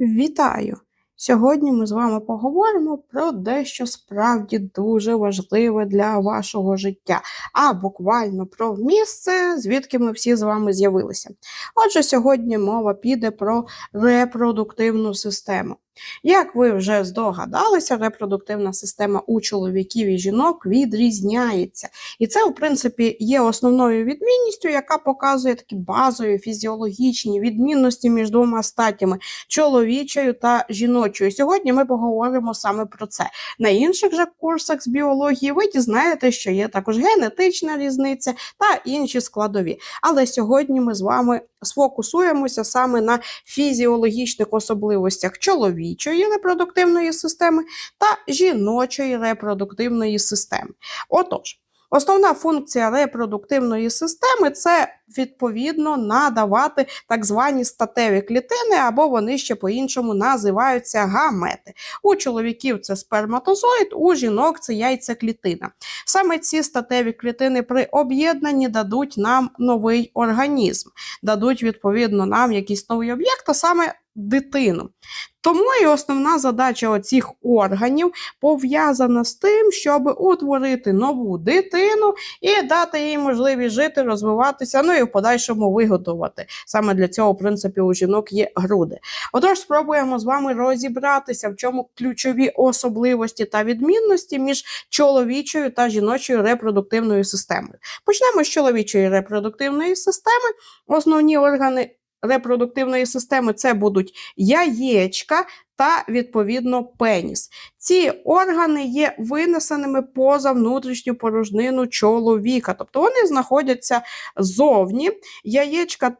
Вітаю! Сьогодні ми з вами поговоримо про дещо справді дуже важливе для вашого життя, а буквально про місце, звідки ми всі з вами з'явилися. Отже, сьогодні мова піде про репродуктивну систему. Як ви вже здогадалися, репродуктивна система у чоловіків і жінок відрізняється. І це, в принципі, є основною відмінністю, яка показує такі базові фізіологічні відмінності між двома статтями чоловічою та жіночою. Сьогодні ми поговоримо саме про це. На інших же курсах з біології ви дізнаєте, що є також генетична різниця та інші складові. Але сьогодні ми з вами сфокусуємося саме на фізіологічних особливостях чоловічої репродуктивної системи та жіночої репродуктивної системи. Отож, Основна функція репродуктивної системи це відповідно надавати так звані статеві клітини, або вони ще по-іншому називаються гамети. У чоловіків це сперматозоїд, у жінок це яйцеклітина. Саме ці статеві клітини при об'єднанні дадуть нам новий організм, дадуть відповідно нам якийсь новий об'єкт, а саме дитину. Тому і основна задача оцих органів пов'язана з тим, щоб утворити нову дитину і дати їй можливість жити, розвиватися, ну і в подальшому виготовити. Саме для цього, в принципі, у жінок є груди. Отож, спробуємо з вами розібратися, в чому ключові особливості та відмінності між чоловічою та жіночою репродуктивною системою. Почнемо з чоловічої репродуктивної системи. Основні органи репродуктивної системи це будуть яєчка та, відповідно, пеніс. Ці органи є винесеними поза внутрішню порожнину чоловіка, тобто вони знаходяться зовні. Яєчка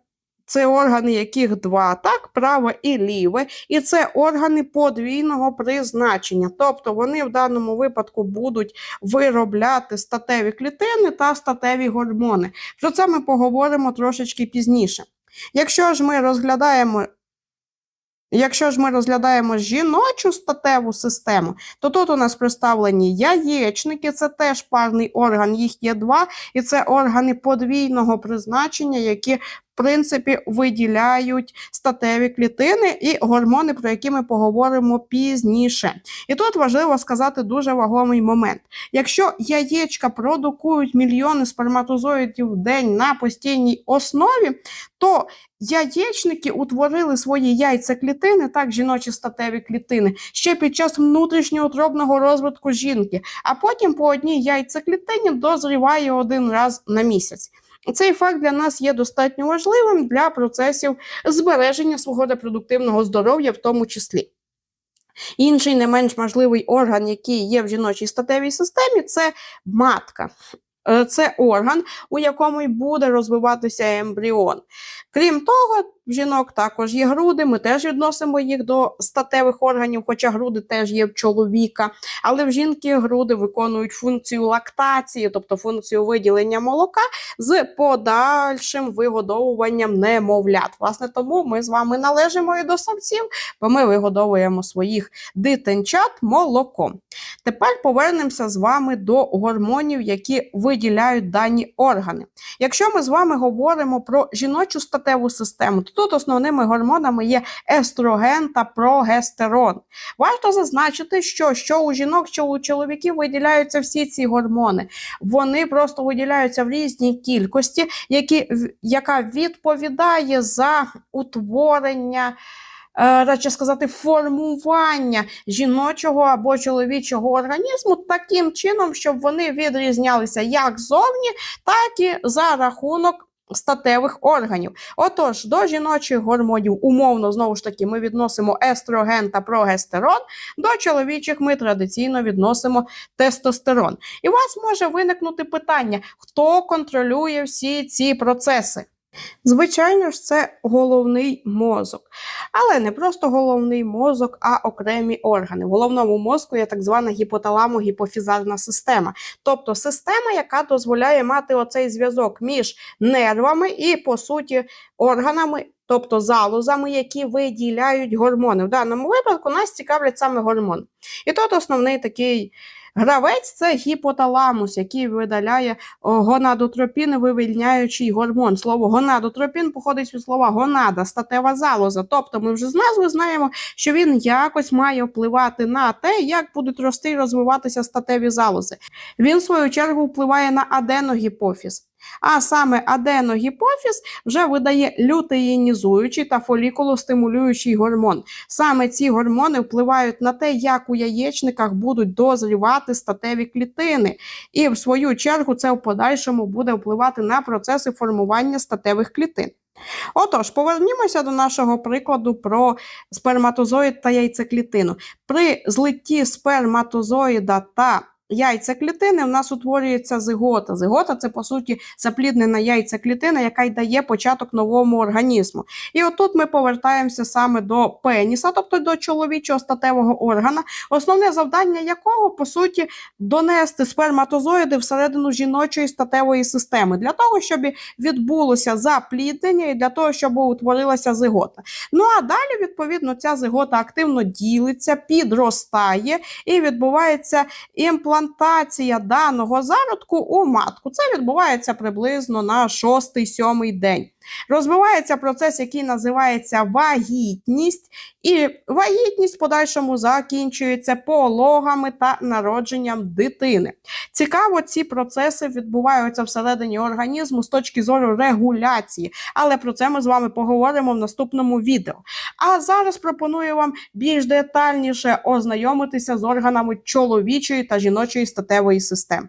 це органи, яких два, так, праве і ліве, і це органи подвійного призначення. Тобто вони в даному випадку будуть виробляти статеві клітини та статеві гормони. Про це ми поговоримо трошечки пізніше. Якщо ж ми розглядаємо Якщо ж ми розглядаємо жіночу статеву систему, то тут у нас представлені яєчники, це теж парний орган, їх є два, і це органи подвійного призначення, які принципі виділяють статеві клітини і гормони, про які ми поговоримо пізніше. І тут важливо сказати дуже вагомий момент. Якщо яєчка продукують мільйони сперматозоїдів в день на постійній основі, то яєчники утворили свої яйцеклітини, так, жіночі статеві клітини, ще під час внутрішньоутробного розвитку жінки, а потім по одній яйцеклітині дозріває один раз на місяць. Цей факт для нас є достатньо важливим для процесів збереження свого репродуктивного здоров'я, в тому числі. Інший не менш важливий орган, який є в жіночій статевій системі, це матка. Е, це орган, у якому й буде розвиватися ембріон. Крім того, в жінок також є груди, ми теж відносимо їх до статевих органів, хоча груди теж є в чоловіка. Але в жінки груди виконують функцію лактації, тобто функцію виділення молока з подальшим вигодовуванням немовлят. Власне, тому ми з вами належимо і до самців, бо ми вигодовуємо своїх дитинчат молоком. Тепер повернемося з вами до гормонів, які виділяють дані органи. Якщо ми з вами говоримо про жіночу статеву систему, то тут основними гормонами є естроген та прогестерон. Варто зазначити, що що у жінок, що у чоловіків виділяються всі ці гормони. Вони просто виділяються в різній кількості, які, яка відповідає за утворення радше сказати, формування жіночого або чоловічого організму таким чином, щоб вони відрізнялися як зовні, так і за рахунок. Статевих органів. Отож, до жіночих гормонів, умовно, знову ж таки, ми відносимо естроген та прогестерон, до чоловічих ми традиційно відносимо тестостерон. І у вас може виникнути питання, хто контролює всі ці процеси? Звичайно ж, це головний мозок. Але не просто головний мозок, а окремі органи. В головному мозку є так звана гіпоталамо-гіпофізарна система. Тобто система, яка дозволяє мати оцей зв'язок між нервами і, по суті, органами. Тобто залозами, які виділяють гормони. В даному випадку нас цікавлять саме гормони. І тут основний такий Гравець це гіпоталамус, який видаляє гонадотропін, вивільняючий гормон. Слово гонадотропін походить від слова гонада, статева залоза. Тобто ми вже з назви знаємо, що він якось має впливати на те, як будуть рости і розвиватися статеві залози. Він, в свою чергу, впливає на аденогіпофіз. А саме аденогіпофіз вже видає лютеїнізуючий та фолікулостимулюючий гормон. Саме ці гормони впливають на те, як у яєчниках будуть дозрівати статеві клітини, і в свою чергу це в подальшому буде впливати на процеси формування статевих клітин. Отож, повернімося до нашого прикладу про сперматозоїд та яйцеклітину. При злитті сперматозоїда та яйцеклітини в нас утворюється зигота. Зигота це, по суті, запліднена яйцеклітина, яка й дає початок новому організму. І отут ми повертаємося саме до пеніса, тобто до чоловічого статевого органа, основне завдання якого, по суті, донести сперматозоїди всередину жіночої статевої системи, для того, щоб відбулося запліднення і для того, щоб утворилася зигота. Ну а далі, відповідно, ця зигота активно ділиться, підростає і відбувається імплантація даного зародку у матку. Це відбувається приблизно на 6-7 день. Розвивається процес, який називається вагітність, і вагітність в подальшому закінчується пологами та народженням дитини. Цікаво, ці процеси відбуваються всередині організму з точки зору регуляції, але про це ми з вами поговоримо в наступному відео. А зараз пропоную вам більш детальніше ознайомитися з органами чоловічої та жіночої статевої системи.